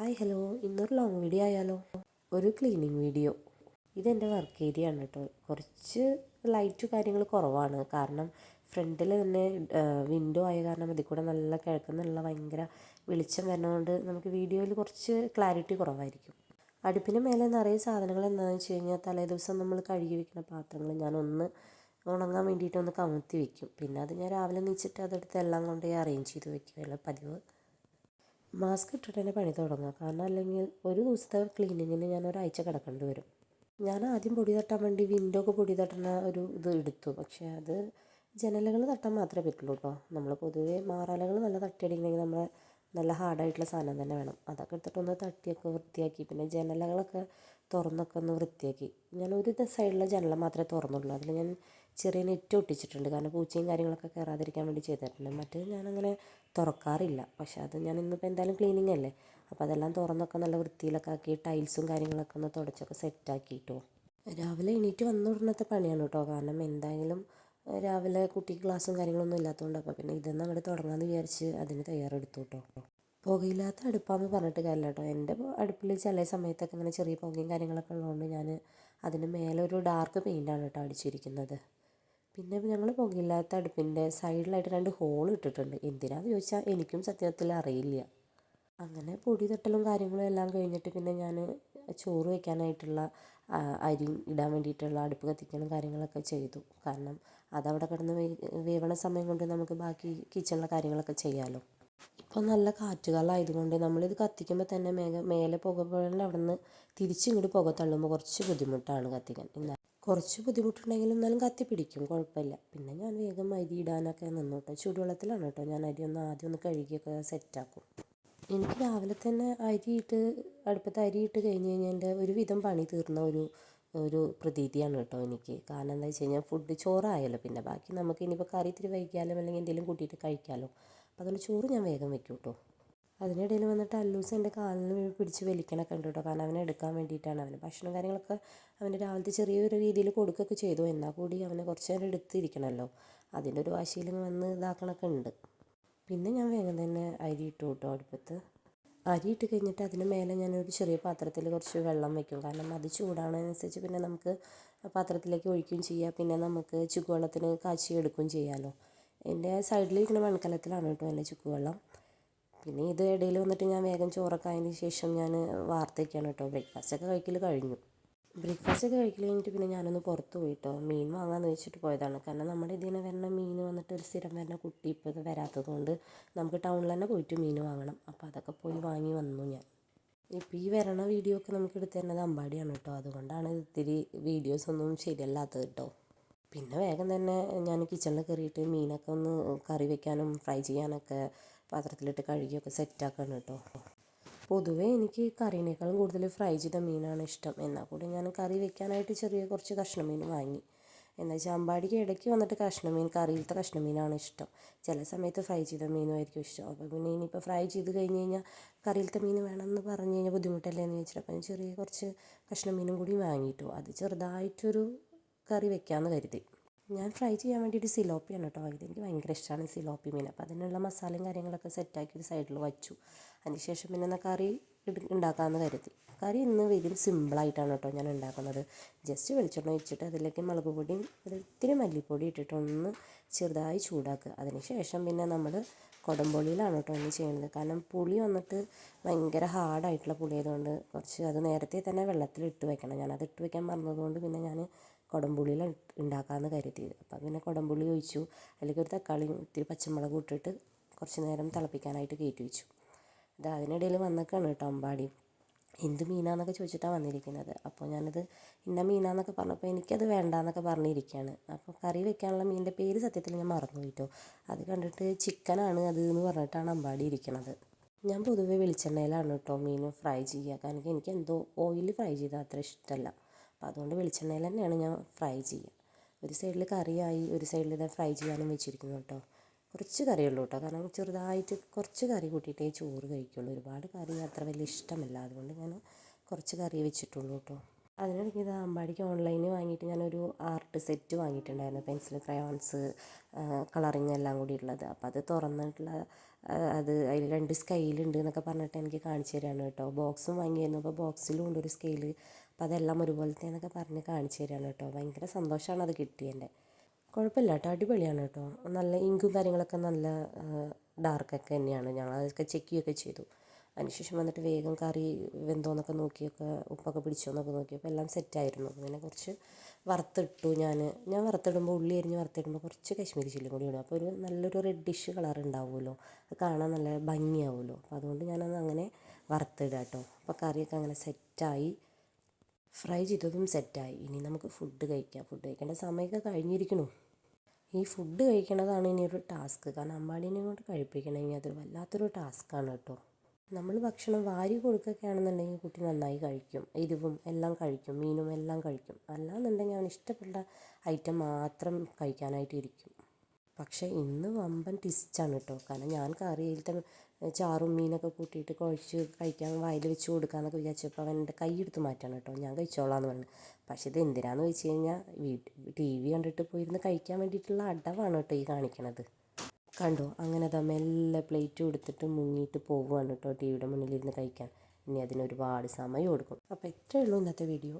Hi hello ഇന്നൊരു long video ആയാലോ? ഒരു ക്ലീനിങ് വീഡിയോ ഇതെന്റെ വർക്ക് ഏരിയ ആണ് കേട്ടോ കുറച്ച് ലൈറ്റ് കാര്യങ്ങൾ കുറവാണ്. കാരണം ഫ്രണ്ടിൽ തന്നെ വിൻഡോ ആയ കാരണം അതിൽ കൂടെ നല്ല കിഴക്കുന്നുള്ള ഭയങ്കര വെളിച്ചം വരുന്നതുകൊണ്ട് നമുക്ക് വീഡിയോയിൽ കുറച്ച് ക്ലാരിറ്റി കുറവായിരിക്കും. അടുപ്പിന് മേലെ നിറയെ സാധനങ്ങൾ എന്താണെന്ന് വെച്ച് കഴിഞ്ഞാൽ തലേ ദിവസം നമ്മൾ കഴുകി വെക്കുന്ന പാത്രങ്ങൾ ഞാനൊന്ന് ഉണങ്ങാൻ വേണ്ടിയിട്ട് ഒന്ന് വെക്കും. പിന്നെ അത് ഞാൻ രാവിലെ നീച്ചിട്ട് അതെടുത്ത് എല്ലാം കൊണ്ട് അറേഞ്ച് ചെയ്ത് വെക്കുകയുള്ള പതിവ്. മാസ്ക് ഇട്ടിട്ട് തന്നെ പണി തുടങ്ങുക. കാരണം അല്ലെങ്കിൽ ഒരു ദിവസത്തെ ക്ലീനിങ്ങിന് ഞാൻ ഒരാഴ്ച കിടക്കേണ്ടി വരും. ഞാൻ ആദ്യം പൊടി തട്ടാൻ വേണ്ടി വിൻഡോ ഒക്കെ പൊടി തട്ടുന്ന ഒരു ഇത് എടുത്തു. പക്ഷേ അത് ജനലുകൾ തട്ടാൻ മാത്രമേ പറ്റുള്ളൂ കേട്ടോ നമ്മൾ പൊതുവേ മാറാലകൾ നല്ല തട്ടിയടിക്കണമെങ്കിൽ നമ്മൾ നല്ല ഹാർഡായിട്ടുള്ള സാധനം തന്നെ വേണം. അതൊക്കെ എടുത്തിട്ടൊന്ന് തട്ടിയൊക്കെ വൃത്തിയാക്കി. പിന്നെ ജനലുകളൊക്കെ തുറന്നൊക്കെ ഒന്ന് വൃത്തിയാക്കി. ഞാൻ ഒരു സൈഡിലെ ജനല മാത്രമേ തുറന്നുള്ളൂ. അതിൽ ഞാൻ ചെറിയ നെറ്റ് ഒട്ടിച്ചിട്ടുണ്ട്. കാരണം പൂച്ചയും കാര്യങ്ങളൊക്കെ കയറാതിരിക്കാൻ വേണ്ടി ചെയ്തിട്ടുണ്ട് മറ്റേത് ഞാനങ്ങനെ തുറക്കാറില്ല. പക്ഷേ അത് ഞാൻ ഇന്നിപ്പോൾ എന്തായാലും ക്ലീനിങ് അല്ലേ? അപ്പോൾ അതെല്ലാം തുറന്നൊക്കെ നല്ല വൃത്തിയിലൊക്കെ ആക്കി ടൈൽസും കാര്യങ്ങളൊക്കെ ഒന്ന് തുടച്ചൊക്കെ സെറ്റാക്കിയിട്ടോ രാവിലെ എണീറ്റ് വന്ന ഉടനത്തെ പണിയാണ് കേട്ടോ കാരണം എന്തായാലും രാവിലെ കുട്ടിക്ക് ക്ലാസ്സും കാര്യങ്ങളൊന്നും ഇല്ലാത്തതുകൊണ്ട് അപ്പോൾ പിന്നെ ഇതൊന്നും അങ്ങോട്ട് തുടങ്ങാമെന്ന് വിചാരിച്ച് അതിന് തയ്യാറെടുത്തു കേട്ടോ പുകയില്ലാത്ത അടുപ്പാന്ന് പറഞ്ഞിട്ട് കാര്യമില്ല കേട്ടോ എന്റെ അടുപ്പിൽ ചില സമയത്തൊക്കെ ഇങ്ങനെ ചെറിയ പുകയും കാര്യങ്ങളൊക്കെ ഉള്ളതുകൊണ്ട് ഞാൻ അതിന് മേലെ ഒരു ഡാർക്ക് പെയിന്റാണ് കേട്ടോ അടിച്ചിരിക്കുന്നത്. പിന്നെ ഞങ്ങൾ പുകയില്ലാത്ത അടുപ്പിന്റെ സൈഡിലായിട്ട് രണ്ട് ഹോൾ ഇട്ടിട്ടുണ്ട്. എന്തിനാന്ന് ചോദിച്ചാൽ എനിക്കും സത്യത്തിൽ അറിയില്ല. അങ്ങനെ പൊടി തട്ടലും കാര്യങ്ങളും എല്ലാം കഴിഞ്ഞിട്ട് പിന്നെ ഞാൻ ചോറ് വയ്ക്കാനായിട്ടുള്ള അരി ഇടാൻ വേണ്ടിയിട്ടുള്ള അടുപ്പ് കത്തിക്കലും കാര്യങ്ങളൊക്കെ ചെയ്തു. കാരണം അതവിടെ കിടന്ന് വേവണ സമയം കൊണ്ട് നമുക്ക് ബാക്കി കിച്ചണിലെ കാര്യങ്ങളൊക്കെ ചെയ്യാമല്ലോ ഇപ്പോൾ നല്ല കാറ്റുകാലമായതുകൊണ്ട് നമ്മളിത് കത്തിക്കുമ്പോൾ തന്നെ മേലെ മേലെ പുക അവിടെ നിന്ന് തിരിച്ചിങ്ങോട്ട് പുക തള്ളുമ്പോൾ കുറച്ച് ബുദ്ധിമുട്ടാണ് കത്തിക്കാൻ. കുറച്ച് ബുദ്ധിമുട്ടുണ്ടെങ്കിലും എന്നാലും കത്തി പിടിക്കും കുഴപ്പമില്ല. പിന്നെ ഞാൻ വേഗം അരി ഇടാനൊക്കെ നിന്നു കേട്ടോ ചൂടുവെള്ളത്തിലാണ് കേട്ടോ ഞാൻ അരി ഒന്ന് ആദ്യം ഒന്ന് കഴുകിയൊക്കെ സെറ്റാക്കും എനിക്ക് രാവിലെ തന്നെ അരിയിട്ട് അടുപ്പത്ത് അരിയിട്ട് കഴിഞ്ഞ് കഴിഞ്ഞാൽ എന്റെ ഒരുവിധം പണി തീർന്ന ഒരു ഒരു പ്രതീതിയാണ് കേട്ടോ എനിക്ക്. കാരണം എന്താ വെച്ച് കഴിഞ്ഞാൽ ഫുഡ് ചോറായല്ലോ. പിന്നെ ബാക്കി നമുക്ക് ഇനിയിപ്പോൾ കറി ഇത്തിരി വൈകിയാലും അല്ലെങ്കിൽ എന്തെങ്കിലും കൂട്ടിയിട്ട് കഴിക്കാമല്ലോ അപ്പോൾ അതുകൊണ്ട് ചോറ് ഞാൻ വേഗം വെക്കും കേട്ടോ. അതിനിടയിൽ വന്നിട്ട് അല്ലൂസ് എന്റെ കാലിന് പിടിച്ച് വലിക്കണൊക്കെ ഉണ്ട് കേട്ടോ. കാരണം അവനെ എടുക്കാൻ വേണ്ടിയിട്ടാണ് അവന്. ഭക്ഷണം കാര്യങ്ങളൊക്കെ അവന്റെ രാവിലത്തെ ചെറിയൊരു രീതിയിൽ കൊടുക്കുകയൊക്കെ ചെയ്തു. എന്നാൽ കൂടി അവനെ കുറച്ച് നേരം എടുത്തിരിക്കണമല്ലോ. അതിന്റെ ഒരു വാശിയിൽ വന്ന് ഇതാക്കണൊക്കെ ഉണ്ട്. പിന്നെ ഞാൻ വേഗം തന്നെ അരി ഇട്ടു കേട്ടോ അടുപ്പത്ത്. അരി ഇട്ട് കഴിഞ്ഞിട്ട് അതിന് മേലെ ഞാനൊരു ചെറിയ പാത്രത്തിൽ കുറച്ച് വെള്ളം വെക്കും കാരണം അത് ചൂടാണതിനനുസരിച്ച് പിന്നെ നമുക്ക് പാത്രത്തിലേക്ക് ഒഴിക്കുകയും ചെയ്യാം. പിന്നെ നമുക്ക് ചുക്കുവെള്ളത്തിന് കാച്ചി എടുക്കുകയും ചെയ്യാമല്ലോ എന്റെ സൈഡിലിരിക്കുന്ന മൺകലത്തിലാണ് കേട്ടോ എന്റെ ചുക്കുവെള്ളം പിന്നെ ഇത് ഇടയിൽ വന്നിട്ട് ഞാൻ വേഗം ചോറൊക്കെ ആയതിന് ശേഷം ഞാൻ വാർത്തയ്ക്കാണ് കേട്ടോ. ബ്രേക്ക്ഫാസ്റ്റ് ഒക്കെ കഴിക്കൽ കഴിഞ്ഞു. ബ്രേക്ക്ഫാസ്റ്റ് ഒക്കെ കഴിക്കൽ കഴിഞ്ഞിട്ട് പിന്നെ ഞാനൊന്ന് പുറത്ത് പോയിട്ടോ. മീൻ വാങ്ങാമെന്ന് വെച്ചിട്ട് പോയതാണ്. കാരണം നമ്മുടെ ഇതിന് വരുന്ന മീൻ വന്നിട്ട് ഒരു സ്ഥിരം വരുന്ന കുട്ടി ഇപ്പോൾ വരാത്തത് കൊണ്ട് നമുക്ക് ടൗണിൽ തന്നെ പോയിട്ട് മീൻ വാങ്ങണം. അപ്പോൾ അതൊക്കെ പോയി വാങ്ങി വന്നു ഞാൻ. ഇപ്പോൾ ഈ വരണ വീഡിയോ ഒക്കെ നമുക്ക് എടുത്ത് തരുന്നത് അമ്പാടിയാണ് കേട്ടോ. അതുകൊണ്ടാണ് ഇത്തിരി വീഡിയോസ് ഒന്നും ശരിയല്ലാത്തത് കേട്ടോ. പിന്നെ വേഗം തന്നെ ഞാൻ കിച്ചണിൽ കയറിയിട്ട് മീനൊക്കെ ഒന്ന് കറി വെക്കാനും ഫ്രൈ ചെയ്യാനൊക്കെ പാത്രത്തിലിട്ട് കഴുകിയൊക്കെ സെറ്റാക്കണം കേട്ടോ. പൊതുവേ എനിക്ക് കറീനേക്കാളും കൂടുതൽ ഫ്രൈ ചെയ്ത മീനാണ് ഇഷ്ടം. എന്നാൽ കൂടി ഞാൻ കറി വെക്കാനായിട്ട് ചെറിയ കുറച്ച് കഷ്ണം മീൻ വാങ്ങി. എന്നാൽ വെച്ചാൽ അമ്പാടിക്ക് ഇടയ്ക്ക് വന്നിട്ട് കഷ്ണം മീൻ കറിയിലത്തെ കഷ്ണം മീനാണ് ഇഷ്ടം. ചില സമയത്ത് ഫ്രൈ ചെയ്ത മീനും മീനുമായിരിക്കും ഇഷ്ടം. അപ്പോൾ പിന്നെ ഇനിയിപ്പോൾ ഫ്രൈ ചെയ്ത് കഴിഞ്ഞ് കഴിഞ്ഞാൽ കറിയിലത്തെ മീൻ വേണമെന്ന് പറഞ്ഞു കഴിഞ്ഞാൽ ബുദ്ധിമുട്ടല്ലേ എന്ന് വെച്ചിട്ട് അപ്പം ചെറിയ കുറച്ച് കഷ്ണം മീനും കൂടി വാങ്ങിയിട്ടു. അത് ചെറുതായിട്ടൊരു കറി വെക്കാമെന്ന് കരുതി. ഞാൻ ഫ്രൈ ചെയ്യാൻ വേണ്ടിയിട്ട് സിലോപ്പിയാണ് കേട്ടോ വാങ്ങിയത്. എനിക്ക് ഭയങ്കര ഇഷ്ടമാണ് സിലോപ്പി മീൻ. അപ്പോൾ അതിനുള്ള മസാലയും കാര്യങ്ങളൊക്കെ സെറ്റാക്കി ഒരു സൈഡിൽ വച്ചു. അതിനുശേഷം പിന്നെ എന്നാൽ കറി ഉണ്ടാക്കാമെന്ന് കരുതി. കറി ഇന്ന് വരും സിമ്പിളായിട്ടാണ് കേട്ടോ ഞാൻ ഉണ്ടാക്കുന്നത് ജസ്റ്റ് വെളിച്ചെണ്ണ ഒഴിച്ചിട്ട് അതിലേക്ക് മുളക് പൊടിയും ഇത്തിരി മല്ലിപ്പൊടി ഇട്ടിട്ട് ഒന്ന് ചെറുതായി ചൂടാക്കുക. അതിനുശേഷം പിന്നെ നമ്മൾ കൊടംപൊളിയിലാണ് കേട്ടോ ഇനി ചെയ്യുന്നത്. കാരണം പുളി വന്നിട്ട് ഭയങ്കര ഹാർഡായിട്ടുള്ള പുളി ആയതുകൊണ്ട് കുറച്ച് അത് നേരത്തെ തന്നെ വെള്ളത്തിൽ ഇട്ട് വെക്കണം. ഞാനത് ഇട്ട് വെക്കാൻ മറന്നതുകൊണ്ട് പിന്നെ ഞാൻ കുടംപുളിയിൽ ഉണ്ടാക്കാമെന്ന് കരുതിയത്. അപ്പം പിന്നെ കുടംപുളി ഒഴിച്ചു. അല്ലെങ്കിൽ ഒരു തക്കാളിയും ഇത്തിരി പച്ചമുളകും ഇട്ടിട്ട് കുറച്ച് നേരം തിളപ്പിക്കാനായിട്ട് കയറ്റി വെച്ചു. ഇത് അതിനിടയിൽ വന്നേക്കാണ് കേട്ടോ അമ്പാടി. എന്ത് മീനാന്നൊക്കെ ചോദിച്ചിട്ടാണ് വന്നിരിക്കുന്നത്. അപ്പോൾ ഞാനത് ഇന്ന മീനാന്നൊക്കെ പറഞ്ഞപ്പോൾ എനിക്കത് വേണ്ടാന്നൊക്കെ പറഞ്ഞിരിക്കുകയാണ് അപ്പോൾ കറി വെക്കാനുള്ള മീനിന്റെ പേര് സത്യത്തിൽ ഞാൻ മറന്നു പോയിട്ടോ അത് കണ്ടിട്ട് ചിക്കനാണ് അത് എന്ന് പറഞ്ഞിട്ടാണ് അമ്പാടി ഇരിക്കുന്നത് ഞാൻ പൊതുവേ വെളിച്ചെണ്ണയിലാണ് കേട്ടോ മീൻ ഫ്രൈ ചെയ്യുക കാരണം എനിക്ക് എന്തോ ഓയിൽ ഫ്രൈ ചെയ്താൽ അത്ര ഇഷ്ടമല്ല അപ്പോൾ അതുകൊണ്ട് വെളിച്ചെണ്ണയിൽ തന്നെയാണ് ഞാൻ ഫ്രൈ ചെയ്യുക. ഒരു സൈഡിൽ കറിയായി ഒരു സൈഡിൽ ഞാൻ ഫ്രൈ ചെയ്യാനും വെച്ചിരിക്കുന്നു കേട്ടോ. കുറച്ച് കറിയുള്ളൂ കേട്ടോ. കാരണം ചെറുതായിട്ട് കുറച്ച് കറി കൂട്ടിയിട്ടേ ചോറ് കഴിക്കുള്ളൂ. ഒരുപാട് കറി അത്ര വലിയ ഇഷ്ടമല്ല. അതുകൊണ്ട് ഞാൻ കുറച്ച് കറി വെച്ചിട്ടുള്ളൂ കേട്ടോ. അതിനിടയ്ക്ക് ഇത് അമ്പാടിക്ക് ഓൺലൈനിൽ വാങ്ങിയിട്ട് ഞാനൊരു ആർട്ട് സെറ്റ് വാങ്ങിയിട്ടുണ്ടായിരുന്നു. പെൻസിൽ ക്രയോൺസ് കളറിങ് എല്ലാം കൂടി ഉള്ളത്. അപ്പോൾ അത് തുറന്നിട്ടുള്ള അത് അതിൽ രണ്ട് സ്കെയിലുണ്ട് എന്നൊക്കെ പറഞ്ഞിട്ട് എനിക്ക് കാണിച്ചു തരാണ് കേട്ടോ. ബോക്സും വാങ്ങിയായിരുന്നു. അപ്പോൾ ബോക്സിലും ഉണ്ട് ഒരു സ്കെയിൽ അപ്പോൾ അതെല്ലാം ഒരുപോലത്തെ എന്നൊക്കെ പറഞ്ഞ് കാണിച്ചു തരികയാണ് കേട്ടോ. ഭയങ്കര സന്തോഷമാണ് അത് കിട്ടിയതിന്റെ. കുഴപ്പമില്ല കേട്ടോ. അടിപൊളിയാണ് കേട്ടോ. നല്ല ഇങ്കും കാര്യങ്ങളൊക്കെ നല്ല ഡാർക്കൊക്കെ തന്നെയാണ്. ഞങ്ങൾ അതൊക്കെ ചെക്ക് ചെയ്യുകയൊക്കെ ചെയ്തു. അതിനുശേഷം വന്നിട്ട് വേഗം കറി വെന്തോന്നൊക്കെ നോക്കിയൊക്കെ ഉപ്പൊക്കെ പിടിച്ചോന്നൊക്കെ നോക്കിയപ്പോൾ എല്ലാം സെറ്റായിരുന്നു പിന്നെ കുറച്ച് വറുത്തിട്ടു ഞാൻ ഞാൻ വറുത്തിടുമ്പോൾ ഉള്ളി അരിഞ്ഞ് വറുത്തിടുമ്പോൾ കുറച്ച് കാശ്മീരി ചില്ലും കൂടി ഇടും. അപ്പോൾ ഒരു നല്ലൊരു റെഡിഷ് കളർ ഉണ്ടാവുമല്ലോ. അത് കാണാൻ നല്ല ഭംഗിയാവുമല്ലോ. അപ്പോൾ അതുകൊണ്ട് ഞാനത് അങ്ങനെ വറുത്തിടുക കേട്ടോ. അപ്പോൾ കറിയൊക്കെ അങ്ങനെ സെറ്റായി ഫ്രൈ ചെയ്തതും സെറ്റായി. ഇനി നമുക്ക് ഫുഡ് കഴിക്കാം. ഫുഡ് കഴിക്കേണ്ട സമയമൊക്കെ കഴിഞ്ഞിരിക്കണു ഈ ഫുഡ് കഴിക്കണതാണ് ഇനി ഒരു ടാസ്ക് കാരണം അമ്മാടീനെ കൊണ്ട് കഴിപ്പിക്കണമെങ്കിൽ അത് വല്ലാത്തൊരു ടാസ്ക്കാണ് കേട്ടോ. നമ്മൾ ഭക്ഷണം വാരി കൊടുക്കുകയൊക്കെ ആണെന്നുണ്ടെങ്കിൽ കുട്ടി നന്നായി കഴിക്കും. എരിവും എല്ലാം കഴിക്കും. മീനും എല്ലാം കഴിക്കും. അല്ലാന്നുണ്ടെങ്കിൽ അവൻ ഇഷ്ടപ്പെട്ട ഐറ്റം മാത്രം കഴിക്കാനായിട്ട് ഇരിക്കും. പക്ഷേ ഇന്ന് വമ്പൻ ട്വിസ്റ്റാണ് കേട്ടോ. കാരണം ഞാൻ കറിയിലത്തെ ചാറും മീനൊക്കെ കൂട്ടിയിട്ട് കുഴച്ച് കഴിക്കാൻ വായിൽ വെച്ച് കൊടുക്കാമെന്നൊക്കെ വിചാരിച്ചപ്പോൾ അവൻ എന്റെ കൈ എടുത്ത് മാറ്റാണ് കേട്ടോ. ഞാൻ കഴിച്ചോളാം എന്ന് പറഞ്ഞു. പക്ഷേ ഇത് എന്തിനാന്ന് വെച്ച് കഴിഞ്ഞാൽ ടി വി കണ്ടിട്ട് പോയിരുന്ന് കഴിക്കാൻ വേണ്ടിയിട്ടുള്ള അടവാണ് കേട്ടോ ഈ കാണിക്കണത്. കണ്ടോ? അങ്ങനെ ദാ മെല്ലെ പ്ലേറ്റ് കൊടുത്തിട്ട് മുങ്ങിയിട്ട് പോവുകയാണ് കേട്ടോ ടി വിയുടെ മുന്നിലിരുന്ന് കഴിക്കാൻ. ഇനി അതിനൊരുപാട് സമയം കൊടുക്കും അപ്പോൾ ഇത്രയേ ഉള്ളൂ ഇന്നത്തെ വീഡിയോ.